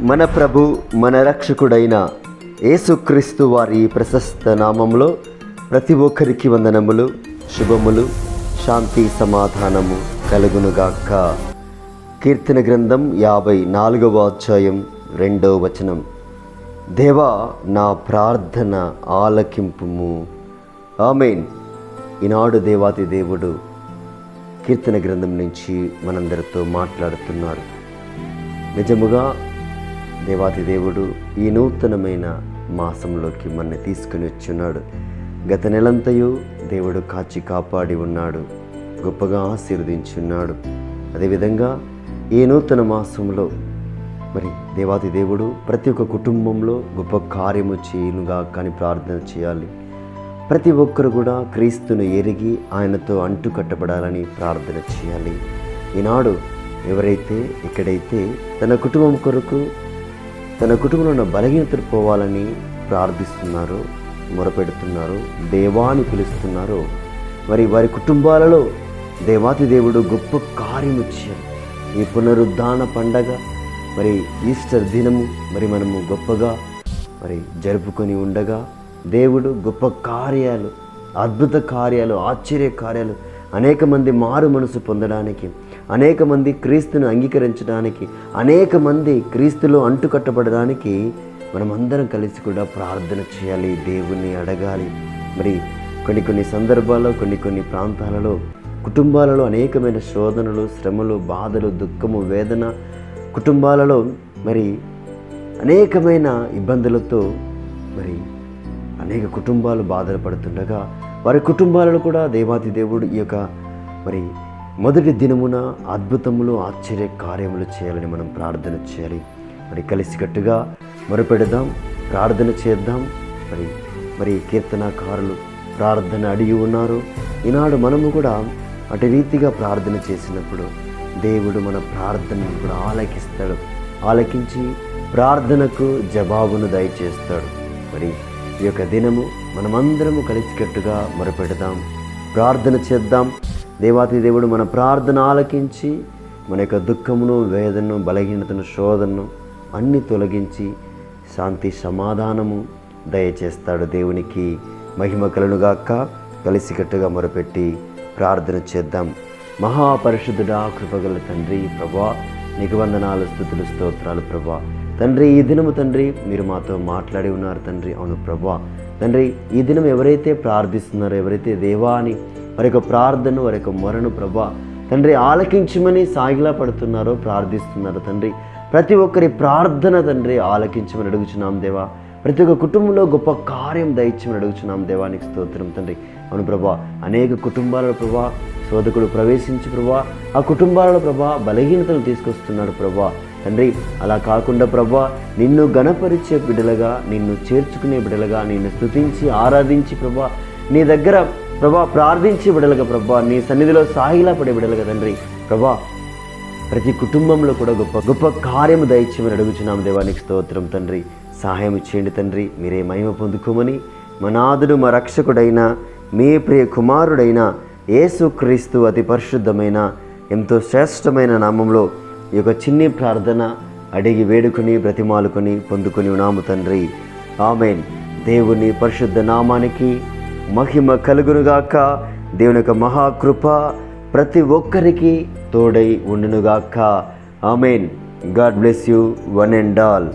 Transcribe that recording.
మన ప్రభు మన రక్షకుడైన యేసుక్రీస్తు వారి ప్రశస్త నామంలో ప్రతి ఒక్కరికి వందనములు శుభములు శాంతి సమాధానము కలుగునుగాక. కీర్తన గ్రంథం యాభై నాలుగవ అధ్యాయం రెండవ వచనం. దేవా నా ప్రార్థన ఆలకింపుము. ఆమెన్. ఈనాడు దేవాతి దేవుడు కీర్తన గ్రంథం నుంచి మనందరితో మాట్లాడుతున్నారు. నిజముగా దేవాతి దేవుడు ఈ నూతనమైన మాసంలోకి మన తీసుకుని వచ్చున్నాడు. గత నెలంతయు దేవుడు కాచి కాపాడి ఉన్నాడు. గొప్పగా ఆశీర్వదించున్నాడు. అదేవిధంగా ఈ నూతన మాసంలో మరి దేవాతి దేవుడు ప్రతి ఒక్క కుటుంబంలో గొప్ప కార్యము చేయనుగా కానీ ప్రార్థన చేయాలి. ప్రతి ఒక్కరు కూడా క్రీస్తును ఎరిగి ఆయనతో అంటు కట్టబడాలని ప్రార్థన చేయాలి. ఈనాడు ఎవరైతే ఇక్కడైతే తన కుటుంబం కొరకు తన కుటుంబంలో ఉన్న బలహీనతలు పోవాలని ప్రార్థిస్తున్నారు మొరపెడుతున్నారు దేవాన్ని పిలుస్తున్నారు. మరి వారి కుటుంబాలలో దేవాతి దేవుడు గొప్ప కార్యము చేయాలి ఈ పునరుద్ధాన పండగ మరి ఈస్టర్ దినము మరి మనము గొప్పగా మరి జరుపుకొని ఉండగా దేవుడు గొప్ప కార్యాలు అద్భుత కార్యాలు ఆశ్చర్య కార్యాలు అనేక మంది మారు మనసు పొందడానికి అనేక మంది క్రీస్తును అంగీకరించడానికి అనేక మంది క్రీస్తులో అంటుకట్టబడడానికి మనమందరం కలిసి కూడా ప్రార్థన చేయాలి దేవుణ్ణి అడగాలి. మరి కొన్ని కొన్ని సందర్భాల్లో కొన్ని కొన్ని ప్రాంతాలలో కుటుంబాలలో అనేకమైన శోధనలు శ్రమలు బాధలు దుఃఖము వేదన కుటుంబాలలో మరి అనేకమైన ఇబ్బందులతో మరి అనేక కుటుంబాలు బాధలు పడుతుండగా వారి కుటుంబాలలో కూడా దేవాది దేవుడు ఈ యొక్క మరి మొదటి దినమున అద్భుతములు ఆశ్చర్య కార్యములు చేయాలని మనం ప్రార్థన చేయాలి. మరి కలిసికట్టుగా మొరపెడదాం ప్రార్థన చేద్దాం. మరి మరి కీర్తనాకారులు ప్రార్థన అడిగి ఉన్నారు. ఈనాడు మనము కూడా అటు రీతిగా ప్రార్థన చేసినప్పుడు దేవుడు మన ప్రార్థనను కూడా ఆలకిస్తాడు. ఆలకించి ప్రార్థనకు జవాబును దయచేస్తాడు. మరి ఈ యొక్క దినము మనమందరము కలిసికట్టుగా మొరపెడదాం ప్రార్థన చేద్దాం. దేవాతి దేవుడు మన ప్రార్థన ఆలకించి మన యొక్క దుఃఖమును వేదనను బలహీనతను శోధనను అన్ని తొలగించి శాంతి సమాధానము దయచేస్తాడు దేవునికి మహిమ కలునుగాక కలిసికట్టుగా మొరపెట్టి ప్రార్థన చేద్దాం. మహాపరిశుద్ధుడా కృపగల తండ్రి ప్రభా నీకు వందనాలు స్థుతులు స్తోత్రాలు ప్రభా. తండ్రి ఈ దినము తండ్రి మీరు మాతో మాట్లాడి ఉన్నారు తండ్రి. అవును ప్రభా. తండ్రి ఈ దినం ఎవరైతే ప్రార్థిస్తున్నారో ఎవరైతే దేవా అని వారి యొక్క ప్రార్థన వారి యొక్క మొరను ప్రభా తండ్రి ఆలకించమని సాగిలా పడుతున్నారో ప్రార్థిస్తున్నారు తండ్రి. ప్రతి ఒక్కరి ప్రార్థన తండ్రి ఆలకించమని అడుగుచున్నాం దేవా. ప్రతి ఒక్క కుటుంబంలో గొప్ప కార్యం దయచమని అడుగుచున్నాం దేవానికి స్తోత్రం తండ్రి. అవును ప్రభా అనేక కుటుంబాలలో ప్రభా శోధకుడు ప్రవేశించి ప్రభా ఆ కుటుంబాలలో ప్రభా బలహీనతలు తీసుకొస్తున్నాడు ప్రభా. తండ్రి అలా కాకుండా ప్రభా నిన్ను గణపరిచే బిడలగా నిన్ను చేర్చుకునే బిడలగా నిన్ను స్థుతించి ఆరాధించి ప్రభా నీ దగ్గర ప్రభా ప్రార్థించి విడలుగా ప్రభా నీ సన్నిధిలో సాహిలా పడే విడలుగా తండ్రి. ప్రభా ప్రతి కుటుంబంలో కూడా గొప్ప గొప్ప కార్యము దయచేయమని అడుగుచున్నాం దేవానికి స్తోత్రం తండ్రి. సహాయం చేయండి తండ్రి మీరే మహిమ పొందుకోమని మా నాథుడు మా రక్షకుడైన మీ ప్రియ కుమారుడైన యేసుక్రీస్తు అతి పరిశుద్ధమైన ఎంతో శ్రేష్టమైన నామంలో ఈ యొక్క చిన్ని ప్రార్థన అడిగి వేడుకుని బ్రతిమాలుకొని పొందుకొని ఉన్నాము తండ్రి. ఆమెన్. దేవుని పరిశుద్ధ నామానికి మహిమ కలుగునుగాక. దేవుని యొక్క మహాకృప ప్రతి ఒక్కరికి తోడై ఉండునుగాక. Amen. God bless you one and all.